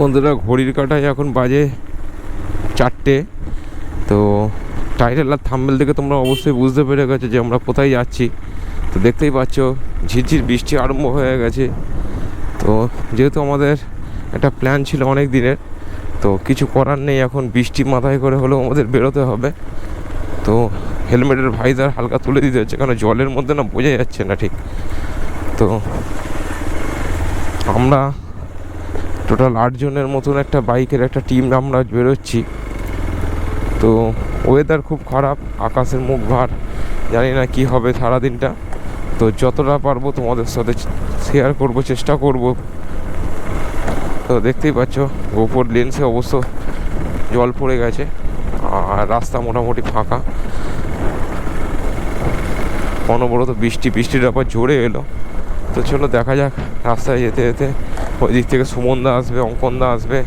বন্ধুরা, ঘড়ির কাটায় এখন বাজে চারটে। তো টাইটেল আর থাম্বেল দেখে তোমরা অবশ্যই বুঝতে পেরে গেছো যে আমরা কোথায় যাচ্ছি। তো দেখতেই পাচ্ছ, ঝিরঝির বৃষ্টি আরম্ভ হয়ে গেছে। তো যেহেতু আমাদের একটা প্ল্যান ছিল অনেক দিনের, তো কিছু করার নেই, এখন বৃষ্টি মাথায় করে হলেও আমাদের বেরোতে হবে। তো হেলমেটের ভাইজার হালকা তুলে দিতে হচ্ছে কারণ জলের মধ্যে না বোঝা যাচ্ছে না ঠিক। তো আমরা টোটাল আটজনের মতন একটা বাইকের একটা টিম আমরা বেরোচ্ছি। তো ওয়েদার খুব খারাপ, আকাশের মুখ ভার, জানি না কি হবে সারাদিনটা। তো যতটা পারব তোমাদের সাথে শেয়ার করব, চেষ্টা করব। তো দেখতেই পাচ্ছ গোপর লেন্সে অবশ্য জল পড়ে গেছে, আর রাস্তা মোটামুটি ফাঁকা। অনবরত বৃষ্টি, বৃষ্টির আবার জোরে এলো। তো চলো দেখা যাক রাস্তায় যেতে যেতে ওই দিক থেকে সুমনদা আসবে অঙ্কনদা আসবে।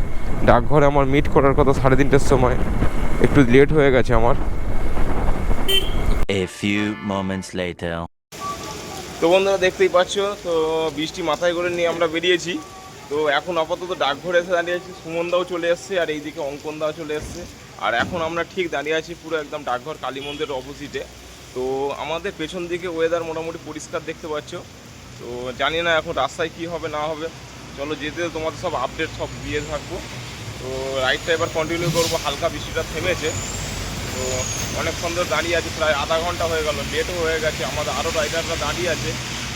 ডাকঘরে আমার মিট করার কথা সাড়ে তিনটের সময়। একটু লেট হয়ে গেছে আমার। A few moments later. তো বন্ধুরা দেখতেই পাচ্ছ তো বৃষ্টি মাথায় করে নিয়ে আমরা বেরিয়েছি। তো এখন আপাতত ডাকঘরে এসে দাঁড়িয়ে আছি সুমনদাও চলে এসছে আর এইদিকে অঙ্কনদাও চলে এসছে। আর এখন আমরা ঠিক দাঁড়িয়ে আছি পুরো একদম ডাকঘর কালী মন্দিরের অপোজিটে তো আমাদের পেছন দিকে ওয়েদার মোটামুটি পরিষ্কার দেখতে পাচ্ছ। তো জানি না এখন রাস্তায় কি হবে না হবে। চলো যেতে তোমাদের সব আপডেট সব দিয়ে থাকব। তো রাইডটা এবার কন্টিনিউ করব, হালকা বৃষ্টিটা থেমেছে। তো অনেকক্ষণ ধরে দাঁড়িয়ে আছি, প্রায় আধা ঘণ্টা হয়ে গেল লেটও হয়ে গেছে। আমাদের আরও রাইডাররা দাঁড়িয়ে আছে,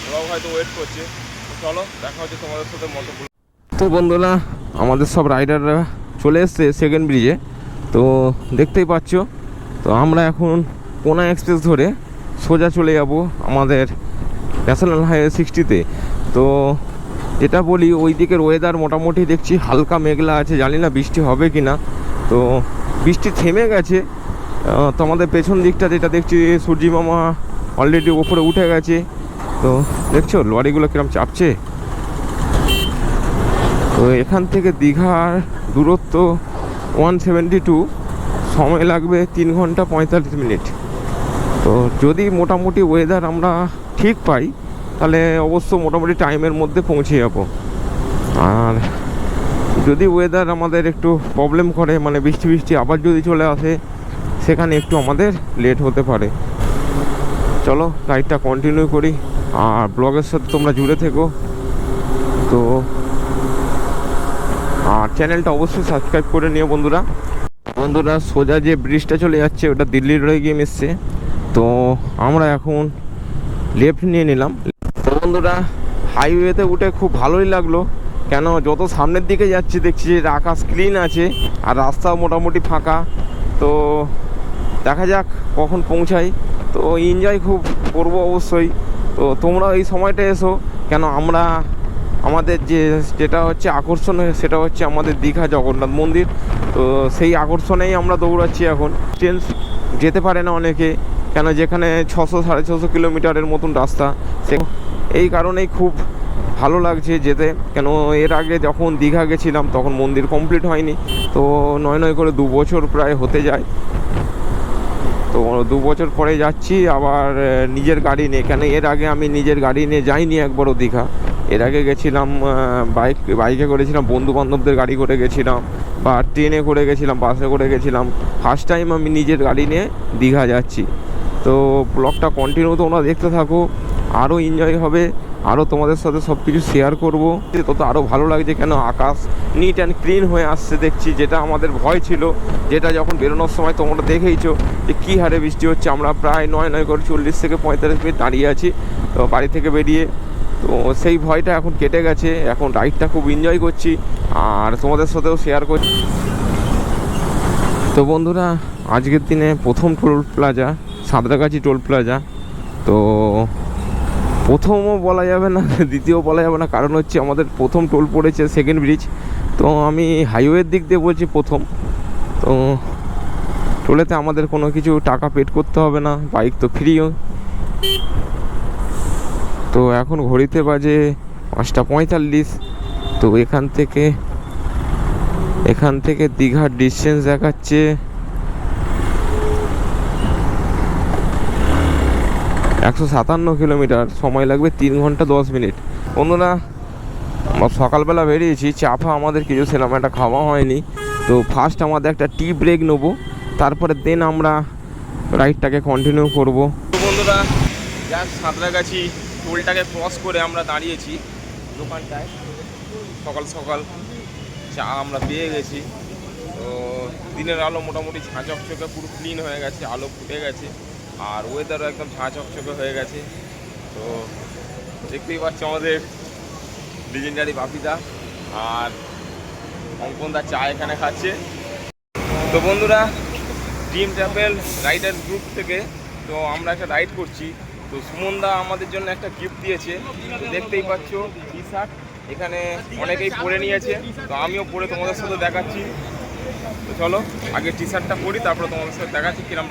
ওরাও হয়তো ওয়েট করছে। তো চলো, দেখা হচ্ছে তোমাদের সাথে মতো তো বন্ধুরা, আমাদের সব রাইডাররা চলে এসছে সেকেন্ড ব্রিজে তো দেখতেই পাচ্ছ, তো আমরা এখন কোনা এক্সপ্রেস ধরে সোজা চলে যাব আমাদের ন্যাশনাল হাইওয়ে সিক্সটিতে তো যেটা বলি ওই দিকের ওয়েদার মোটামুটি দেখছি হালকা মেঘলা আছে, জানি না বৃষ্টি হবে কি না তো বৃষ্টি থেমে গেছে। তো আমাদের পেছন দিকটা যেটা দেখছি সূর্যি মামা অলরেডি ওপরে উঠে গেছে। তো দেখছ, লরিগুলো কিরম চাপছে? তো এখান থেকে দীঘার দূরত্ব ওয়ান সেভেন্টি টু সময় লাগবে তিন ঘণ্টা পঁয়তাল্লিশ মিনিট। তো যদি মোটামুটি ওয়েদার আমরা ঠিক পাই তাহলে অবশ্য মোটামুটি টাইমের মধ্যে পৌঁছে যাব। আর যদি ওয়েদার আমাদের একটু প্রবলেম করে মানে বৃষ্টি বৃষ্টি আবার যদি চলে আসে, সেখানে একটু আমাদের লেট হতে পারে। চলো রাইডটা কন্টিনিউ করি। আর ব্লগের সাথে তোমরা জুড়ে থেকো। তো আর চ্যানেলটা অবশ্যই সাবস্ক্রাইব করে নিও বন্ধুরা। বন্ধুরা, সোজা যে ব্রিজটা চলে যাচ্ছে, ওটা দিল্লির রয়ে গিয়ে মিশছে। তো আমরা এখন লেফট নিয়ে নিলাম। তো বন্ধুরা হাইওয়েতে উঠে খুব ভালোই লাগল। কেন, যত সামনের দিকে যাচ্ছি, দেখছি যে আকাশ ক্লিন আছে আর রাস্তাও মোটামুটি ফাঁকা। তো দেখা যাক কখন পৌঁছাই। তো এনজয় খুব করব অবশ্যই। তো তোমরা এই সময়টা এসো। কেন, আমরা আমাদের যে যেটা হচ্ছে আকর্ষণ, সেটা হচ্ছে আমাদের দীঘা জগন্নাথ মন্দির। তো সেই আকর্ষণেই আমরা দৌড়াচ্ছি এখন। ট্রেন যেতে পারে না অনেকে। কেন, যেখানে ছশো, সাড়ে ছশো কিলোমিটারের মতন রাস্তা। সে এই কারণেই খুব ভালো লাগছে যেতে। কেন এর আগে যখন দীঘা গেছিলাম, তখন মন্দির কমপ্লিট হয়নি। তো নয় নয় করে দু বছর প্রায় হতে যায়। তো দু বছর পরে যাচ্ছি, আবার নিজের গাড়ি নিয়ে। কেন এর আগে আমি নিজের গাড়ি নিয়ে যাইনি একবারও দীঘা। এর আগে গেছিলাম বাইক, বাইকে করেছিলাম বন্ধু বান্ধবদের গাড়ি করে গেছিলাম, বা ট্রেনে করে গেছিলাম, বাসে করে গেছিলাম। ফার্স্ট টাইম আমি নিজের গাড়ি নিয়ে দীঘা যাচ্ছি। তো ব্লগটা কন্টিনিউ তোমরা দেখতে থাকো। আরও এনজয় হবে আরও তোমাদের সাথে সব কিছু শেয়ার করব। তত আরও ভালো লাগছে কেন? আকাশ নিট অ্যান্ড ক্লিন হয়ে আসছে দেখছি, যেটা আমাদের ভয় ছিল, যেটা যখন বেরোনোর সময় তোমরা দেখেইছো যে কী হারে বৃষ্টি হচ্ছে। আমরা প্রায় নয় নয় করে চল্লিশ থেকে পঁয়তাল্লিশ মিনিট দাঁড়িয়ে আছি, তো বাড়ি থেকে বেরিয়ে। তো সেই ভয়টা এখন কেটে গেছে, এখন রাইডটা খুব এনজয় করছি, আর তোমাদের সাথেও শেয়ার করছি তো বন্ধুরা, আজকের দিনে প্রথম toll plaza Santragachi toll plaza তো প্রথমও বলা যাবে না দ্বিতীয় বলা যাবে না, কারণ হচ্ছে আমাদের প্রথম টোল পড়েছে সেকেন্ড ব্রিজ তো আমি হাইওয়ের দিক দিয়ে বলছি প্রথম। তো টোলেতে আমাদের কোনো কিছু টাকা পেড করতে হবে না বাইক তো ফ্রিও তো এখন ঘড়িতে বাজে পাঁচটা পঁয়তাল্লিশ, তো এখান থেকে এখান থেকে দীঘার ডিস্টেন্স দেখাচ্ছে। একশো সাতান্ন কিলোমিটার, সময় লাগবে তিন ঘণ্টা দশ মিনিট। আমরা সকালবেলা বেরিয়েছি চা ফা আমাদের কিছু সেরকম একটা খাওয়া হয়নি। তো ফার্স্ট আমাদের একটা টি ব্রেক নেব, তারপরে দেন আমরা রাইডটাকে কন্টিনিউ করব। বন্ধুরা জাস্ট সাঁতরাগাছি টোলটাকে ক্রস করে আমরা দাঁড়িয়েছি দোকানটায়। সকাল সকাল চা আমরা পেয়ে গেছি। তো দিনের আলো মোটামুটি ঝাঁ চকচকে পুরো ক্লিন হয়ে গেছে, আলো ফুটে গেছে। আর ওয়েদারও একদম ঝাঁ চকচকে হয়ে গেছে। তো দেখতেই পাচ্ছ আমাদের লিজেন্ডারি বাপিদা আর অঙ্কনদা চা এখানে খাচ্ছে। তো বন্ধুরা ড্রিম ট্রাভেল রাইডার গ্রুপ থেকে তো আমরা একটা রাইড করছি। তো সুমনদা আমাদের জন্য একটা গিফট দিয়েছে। দেখতেই পাচ্ছ টি শার্ট এখানে অনেকেই পরে নিয়েছে। তো আমিও পরে তোমাদের সাথে দেখাচ্ছি। তো চলো, আগে টি শার্টটা পরি, তারপরে তোমাদের সাথে দেখাচ্ছি কিরম।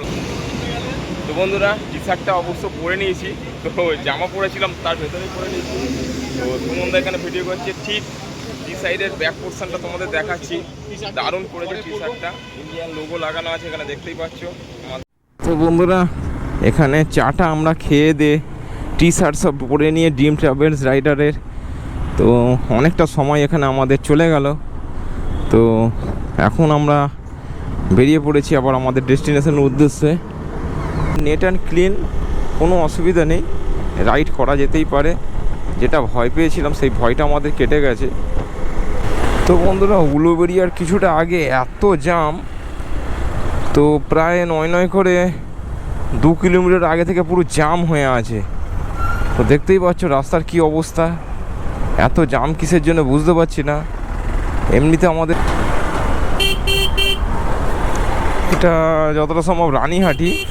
তো বন্ধুরা টি শার্টটা অবশ্য পরে নিয়েছি। তো জামা পরেছিলাম, তার ভেতরেই পরে নিয়েছি। তো সুমনদা এখানে ভিডিও করছে। ঠিক টি সাইডের ব্যাক পোর্শনটা তোমাদের দেখাচ্ছি। দারুণ করেছে টি শার্টটা ইন্ডিয়ান লোগো লাগানো আছে এখানে, দেখতেই পাচ্ছ। তো বন্ধুরা, এখানে চাটা আমরা খেয়ে দে টি শার্ট সব পরে নিয়ে ড্রিম ট্রাভেলস রাইডারের তো অনেকটা সময় এখানে আমাদের চলে গেল। তো এখন আমরা বেরিয়ে পড়েছি আবার আমাদের ডেস্টিনেশনের উদ্দেশ্যে। নেট অ্যান্ড ক্লিন কোনো অসুবিধা নেই। রাইড করা যেতেই পারে। যেটা ভয় পেয়েছিলাম, সেই ভয়টা আমাদের কেটে গেছে। তো বন্ধুরা উলুবেরিয়ার কিছুটা আগে এত জাম তো প্রায় নয় নয় করে দু কিলোমিটার আগে থেকে পুরো জাম হয়ে আছে। তো দেখতেই পাচ্ছ রাস্তার কি অবস্থা। এত জাম কিসের জন্য বুঝতে পারছি না। এমনিতে আমাদের এটা যতটা সম্ভব রানীহাটি।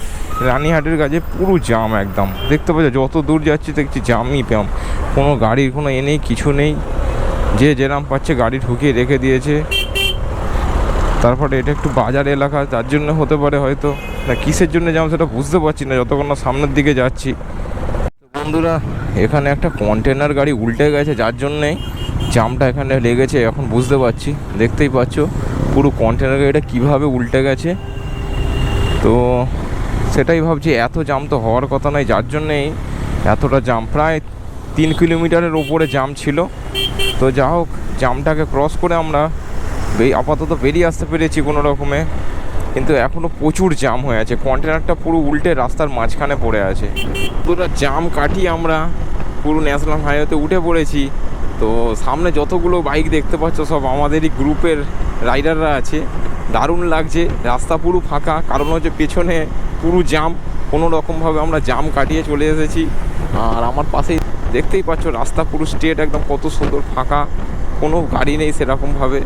রানীহাটের কাছে পুরো জাম একদম। দেখতে পাচ্ছ, যত দূর যাচ্ছি দেখছি জামই প্যাম কোনো গাড়ির কোনো এ নেই, কিছু নেই। যে যেরাম পাচ্ছে গাড়ি ঢুকিয়ে রেখে দিয়েছে। তারপরে এটা একটু বাজার এলাকা, তার জন্য হতে পারে হয়তো। না, কিসের জন্য জাম সেটা বুঝতে পারছি না, যতক্ষণ না সামনের দিকে যাচ্ছি। বন্ধুরা, এখানে একটা কন্টেনার গাড়ি উল্টে গেছে, যার জন্যে জামটা এখানে লেগেছে, এখন বুঝতে পারছি। দেখতেই পাচ্ছ, পুরো কন্টেনার গাড়িটা কীভাবে উল্টে গেছে। তো সেটাই ভাবছি, এত জাম তো হওয়ার কথা নয়, যার জন্যেই এতটা জাম প্রায় তিন কিলোমিটারের ওপরে জাম ছিল। তো যা হোক জামটাকে ক্রস করে আমরা আপাতত বেরিয়ে আসতে পেরেছি কোনো রকমে। কিন্তু এখনও প্রচুর জাম হয়ে আছে। কন্টেনারটা পুরো উল্টে রাস্তার মাঝখানে পড়ে আছে। পুরো জাম কাটিয়ে আমরা পুরো ন্যাশনাল হাইওয়েতে উঠে পড়েছি। তো সামনে যতগুলো বাইক দেখতে পাচ্ছ, সব আমাদেরই গ্রুপের রাইডাররা আছে। দারুণ লাগছে। রাস্তা পুরো ফাঁকা। কারণ হচ্ছে পেছনে পুরো জাম কোনো রকমভাবে আমরা জাম কাটিয়ে চলে এসেছি। আর আমার পাশেই দেখতেই পাচ্ছ রাস্তা পুরো স্ট্রেট একদম কত সুন্দর ফাঁকা, কোনো গাড়ি নেই সেরকমভাবে।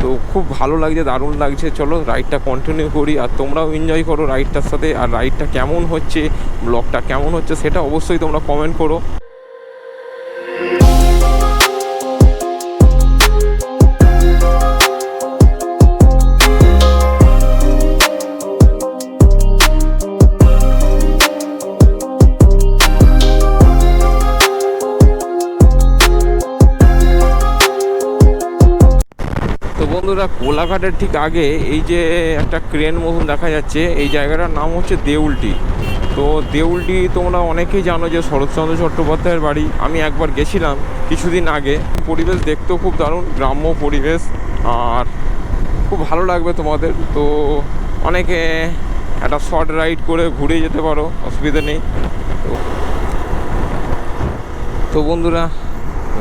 তো খুব ভালো লাগছে, দারুণ লাগছে। চলো রাইডটা কন্টিনিউ করি, আর তোমরাও এনজয় করো রাইডটার সাথে। আর রাইডটা কেমন হচ্ছে ব্লগটা কেমন হচ্ছে, সেটা অবশ্যই তোমরা কমেন্ট করো। কোলাঘাটের ঠিক আগে এই যে একটা ক্রেন মতন দেখা যাচ্ছে, এই জায়গাটার নাম হচ্ছে দেউলটি। তো দেউলটি তোমরা অনেকেই জানো যে শরৎচন্দ্র চট্টোপাধ্যায়ের বাড়ি। আমি একবার গেছিলাম কিছুদিন আগে। পরিবেশ দেখতেও খুব দারুণ, গ্রাম্য পরিবেশ, আর খুব ভালো লাগবে তোমাদের। তো অনেকে একটা শর্ট রাইড করে ঘুরে যেতে পারো, অসুবিধা নেই। তো তো বন্ধুরা,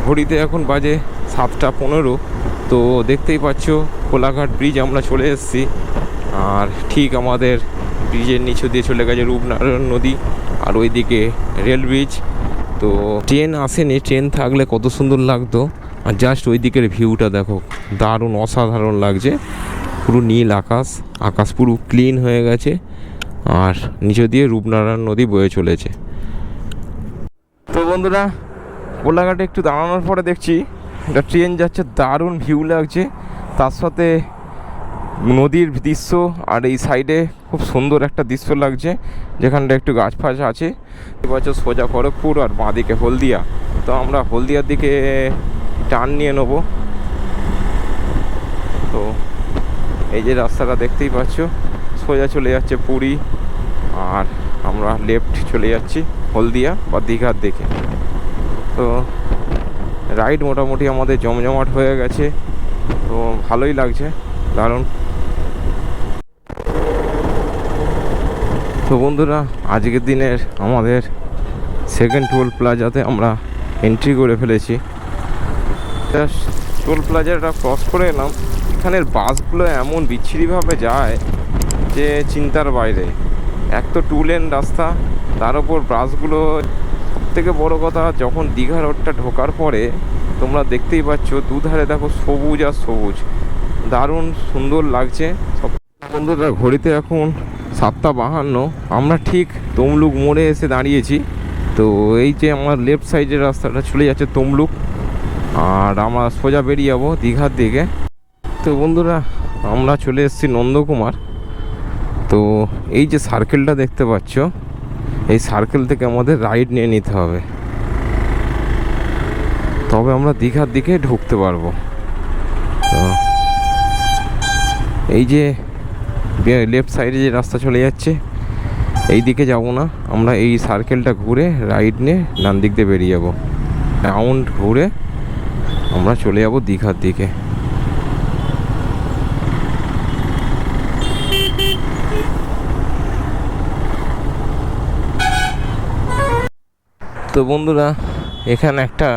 ঘড়িতে এখন বাজে সাতটা পনেরো। তো দেখতেই পাচ্ছ, কোলাঘাট ব্রিজ আমরা চলে এসেছি। আর ঠিক আমাদের ব্রিজের নিচু দিয়ে চলে গেছে রূপনারায়ণ নদী আর ওইদিকে রেল ব্রিজ তো ট্রেন আসেনি ট্রেন থাকলে কত সুন্দর লাগতো। আর জাস্ট ওই দিকের ভিউটা দেখো, দারুণ অসাধারণ লাগছে। পুরো নীল আকাশ আকাশ পুরো ক্লিন হয়ে গেছে। আর নিচে দিয়ে রূপনারায়ণ নদী বয়ে চলেছে। তো বন্ধুরা, কোলাঘাটে একটু দাঁড়ানোর পরে দেখছি একটা ট্রেন যাচ্ছে, দারুণ ভিউ লাগছে। তার সাথে নদীর দৃশ্য আর এই সাইডে খুব সুন্দর একটা দৃশ্য লাগছে, যেখানটা একটু গাছ ফাছ আছে। এবছর সোজা খড়গপুর আর বাঁদিকে হলদিয়া। তো আমরা হলদিয়ার দিকে টার্ন নিয়ে নেব। তো এই যে রাস্তাটা দেখতেই পাচ্ছ, সোজা চলে যাচ্ছে পুরী আর আমরা লেফট চলে যাচ্ছি হলদিয়া বা দীঘার দিকে। তো রাইড মোটামুটি আমাদের জমজমাট হয়ে গেছে, তো ভালোই লাগছে, দারুণ। তো বন্ধুরা, আজকের দিনের আমাদের সেকেন্ড টোল প্লাজাতে আমরা এন্ট্রি করে ফেলেছি। টোল প্লাজাটা ক্রস করে এলাম। এখানের বাসগুলো এমন বিচ্ছিরিভাবে যায় যে চিন্তার বাইরে। এক তো টু লেন রাস্তা, তার ওপর বাসগুলো থেকে বড় কথা, যখন দীঘা রোডটা ঢোকার পরে তোমরা দেখতেই পাচ্ছ, দুধারে দেখো সবুজ আর সবুজ। দারুণ সুন্দর লাগছে। সব বন্ধুরা, ঘড়িতে এখন সাতটা বাহান্ন। আমরা ঠিক তমলুক মোড়ে এসে দাঁড়িয়েছি। তো এই যে আমার লেফট সাইডের রাস্তাটা চলে যাচ্ছে তমলুক, আর আমরা সোজা বেরিয়ে যাব দীঘার দিকে। তো বন্ধুরা, আমরা চলে এসেছি নন্দকুমার। তো এই যে সার্কেলটা দেখতে পাচ্ছ এই সার্কেল থেকে আমাদের রাইড নিয়ে নিতে হবে। তবে আমরা দীঘার দিকে ঢুকতে পারব। এই যে লেফট সাইডে যে রাস্তা চলে যাচ্ছে এই দিকে যাব না। আমরা এই সার্কেলটা ঘুরে রাইড নিয়ে ডান দিক দিয়ে বেরিয়ে যাব। রাউন্ড ঘুরে আমরা চলে যাব দীঘার দিকে। তো বন্ধুরা, এখানে একটা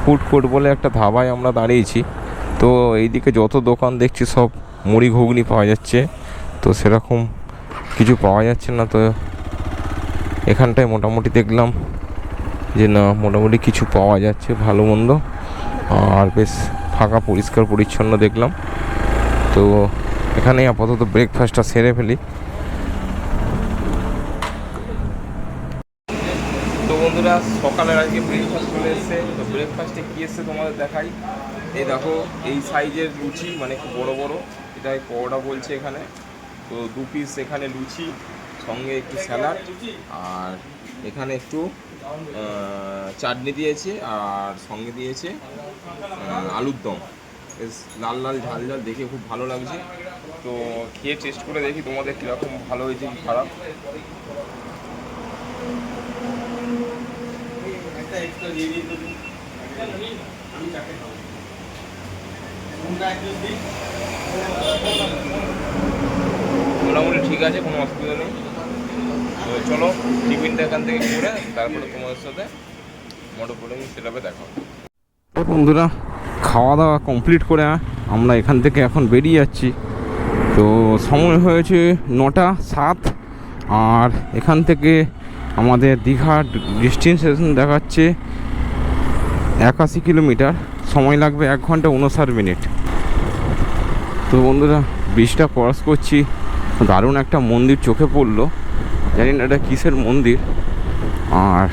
ফুড কোর্ট বলে একটা ধাবায় আমরা দাঁড়িয়েছি। তো এইদিকে যত দোকান দেখছি সব মুড়ি ঘুগনি পাওয়া যাচ্ছে। তো সেরকম কিছু পাওয়া যাচ্ছে না, তো এখানটায় মোটামুটি দেখলাম যে না, মোটামুটি কিছু পাওয়া যাচ্ছে ভালো মন্দ। আর বেশ ফাঁকা পরিষ্কার পরিচ্ছন্ন দেখলাম। তো এখানে আপাতত ব্রেকফাস্টটা সেরে ফেলি। তো বন্ধুরা, সকালের আজকে ব্রেকফাস্ট চলে এসেছে। তো ব্রেকফাস্টে কী এসছে তোমাদের দেখাই। এই দেখো, এই সাইজের লুচি মানে একটু বড় বড়। এটাই পরোটা বলছে এখানে। তো দু পিস এখানে লুচি, সঙ্গে একটু স্যালাড আর এখানে একটু চাটনি দিয়েছে আর সঙ্গে দিয়েছে আলুর দম। বেশ, লাল লাল, ঝাল ঝাল, দেখে খুব ভালো লাগছে। তো খেয়ে টেস্ট করে দেখি তোমাদের কীরকম ভালো হয়েছে খারাপ। মোটামুটি ঠিক আছে কোনো অসুবিধা নেই। তো চলো টিফিনটা এখান থেকে করে তারপরে তোমাদের সাথে মোটর বোর্ডিং সেটাপে দেখা হবে। বন্ধুরা খাওয়া দাওয়া কমপ্লিট করে আমরা এখান থেকে এখন বেরিয়ে যাচ্ছি। তো সময় হয়েছে নটা সাত আর এখান থেকে আমাদের দীঘার ডেস্টিনেশন দেখাচ্ছে একাশি কিলোমিটার। সময় লাগবে এক ঘণ্টা উনষাট মিনিট। তো বন্ধুরা ব্রিজটা ক্রস করছি। দারুণ একটা মন্দির চোখে পড়ল। জানি না এটা কিসের মন্দির। আর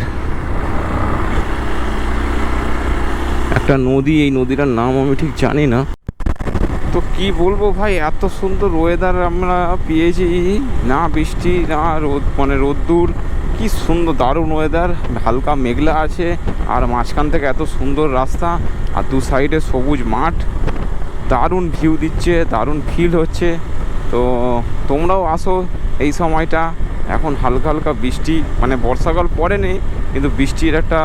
একটা নদী, এই নদীটার নাম আমি ঠিক জানি না। তো কি বলব ভাই, এত সুন্দর ওয়েদার আমরা পেয়েছি। না বৃষ্টি, না রোদ মানে রোদ্দুর। কি সুন্দর দারুণ ওয়েদার হালকা মেঘলা আছে, আর মাঝখান থেকে এত সুন্দর রাস্তা, আর দু সাইডে সবুজ মাঠ, দারুণ ভিউ দিচ্ছে, দারুণ ফিল হচ্ছে। তো তোমরাও আসো এই সময়টা, এখন হালকা হালকা বৃষ্টি মানে বর্ষাকাল পরে নেই কিন্তু বৃষ্টির একটা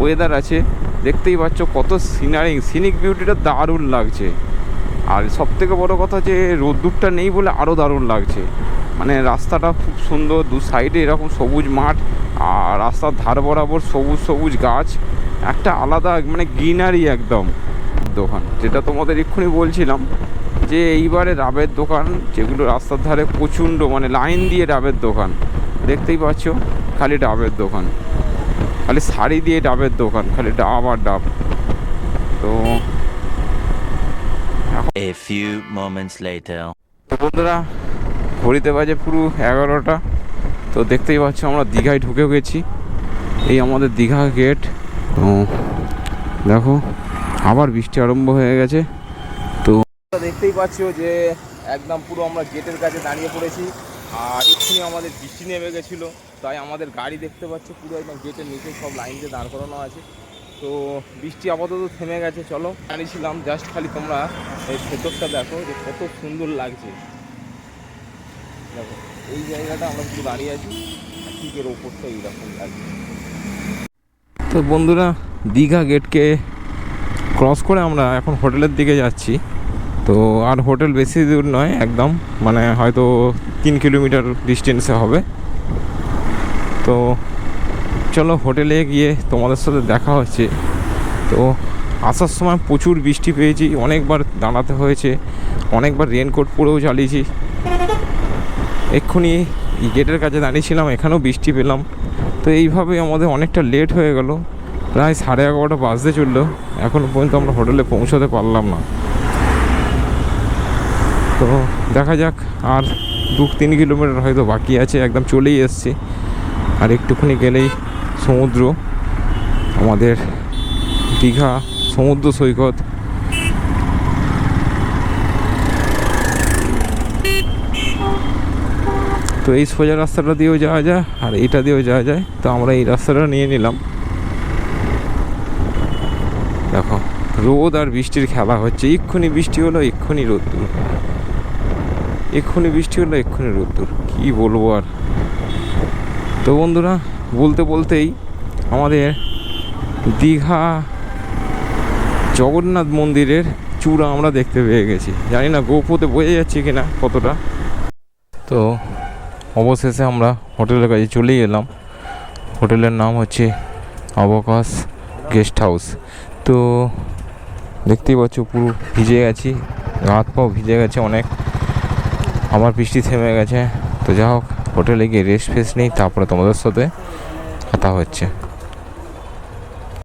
ওয়েদার আছে। দেখতেই পাচ্ছ কত সিনারি সিনিক বিউটিটা দারুণ লাগছে। আর সব থেকে বড়ো কথা যে, রোদ্দুরটা নেই বলে আরও দারুণ লাগছে। মানে রাস্তাটা খুব সুন্দর দু সাইডে এরকম সবুজ মাঠ আর রাস্তার ধার বরাবর সবুজ সবুজ গাছ একটা আলাদা মানে গ্রিনারি একদম। দোকান যেটা তোমাদের এক্ষুনি বলছিলাম যে এইবারে ডাবের দোকান যেগুলো রাস্তার ধারে প্রচণ্ড মানে লাইন দিয়ে ডাবের দোকান। দেখতেই পাচ্ছ খালি ডাবের দোকান। খালি শাড়ি দিয়ে ডাবের দোকান খালি ডাব আর ডাব। তো A few moments later. তো বন্ধুরা ঘড়িতে বাজে পুরো এগারোটা। তো দেখতেই পাচ্ছ আমরা দীঘায় ঢুকে গেছি। এই আমাদের দীঘা গেট তো দেখো, আবার বৃষ্টি আরম্ভ হয়ে গেছে। তো দেখতেই পাচ্ছ যে একদম পুরো আমরা গেটের কাছে দাঁড়িয়ে পড়েছি। আর এক্ষুনি আমাদের বৃষ্টি নেমে গেছিল। তাই আমাদের গাড়ি দেখতে পাচ্ছ পুরো একদম গেটের নিচে সব লাইন দিয়ে দাঁড় করানো আছে। তো বৃষ্টি আপাতত থেমে গেছে, চলো। দাঁড়িয়েছিলাম জাস্ট খালি তোমরা এই ভেতরটা দেখো যে কত সুন্দর লাগছে। দেখো, এই জায়গাটা আমরা দাঁড়িয়ে আছি, ঠিক এর ওপরটা এইরকম লাগছে। তো বন্ধুরা, দীঘা গেটকে ক্রস করে আমরা এখন হোটেলের দিকে যাচ্ছি। তো আর হোটেল বেশি দূর নয়, একদম মানে হয়তো তিন কিলোমিটার ডিস্টেন্সে হবে। তো চলো হোটেলে গিয়ে তোমাদের সাথে দেখা হচ্ছে। তো আসার সময় প্রচুর বৃষ্টি পেয়েছি, অনেকবার দাঁড়াতে হয়েছে, অনেকবার রেনকোট পরেও চালিয়েছি এক্ষুনি গেটের কাছে দাঁড়িয়েছিলাম, এখানেও বৃষ্টি পেলাম। তো এইভাবে আমাদের অনেকটা লেট হয়ে গেল। প্রায় সাড়ে এগারোটা বাজতে চলল। এখনও পর্যন্ত আমরা হোটেলে পৌঁছাতে পারলাম না। তো দেখা যাক, আর দু তিন কিলোমিটার হয়তো বাকি আছে, একদম চলেই এসছি। আর একটুখানি গেলেই সমুদ্র, আমাদের দীঘা, সমুদ্র সৈকত তো এই সোজা রাস্তাটা দিয়েও যাওয়া যায় আর এইটা দিয়েও যাওয়া যায়। তো আমরা এই রাস্তাটা নিয়ে নিলাম। দেখো, রোদ আর বৃষ্টির খেলা হচ্ছে। এক্ষুনি বৃষ্টি হলো, এক্ষুনি রোদ্দুর। এক্ষুনি বৃষ্টি হলো, এক্ষুনি রোদ্দুর। কী বলব আর? তো বন্ধুরা, বলতে বলতেই আমাদের দীঘা জগন্নাথ মন্দিরের চূড়া আমরা দেখতে পেয়ে গেছি। জানি না গোপোতে বোঝা যাচ্ছে কিনা কতটা। তো অবশেষে আমরা হোটেলের কাছে চলেই এলাম। হোটেলের নাম হচ্ছে অবকাশ গেস্ট হাউস। তো দেখতেই পাচ্ছ পুরো ভিজে গেছি হাত পাও ভিজে গেছে অনেক। আমার বৃষ্টি থেমে গেছে। তো যা হোক হোটেলে গিয়ে রেস্ট ফেস্ট নেই, তারপরে তোমাদের সাথে কথা হচ্ছে।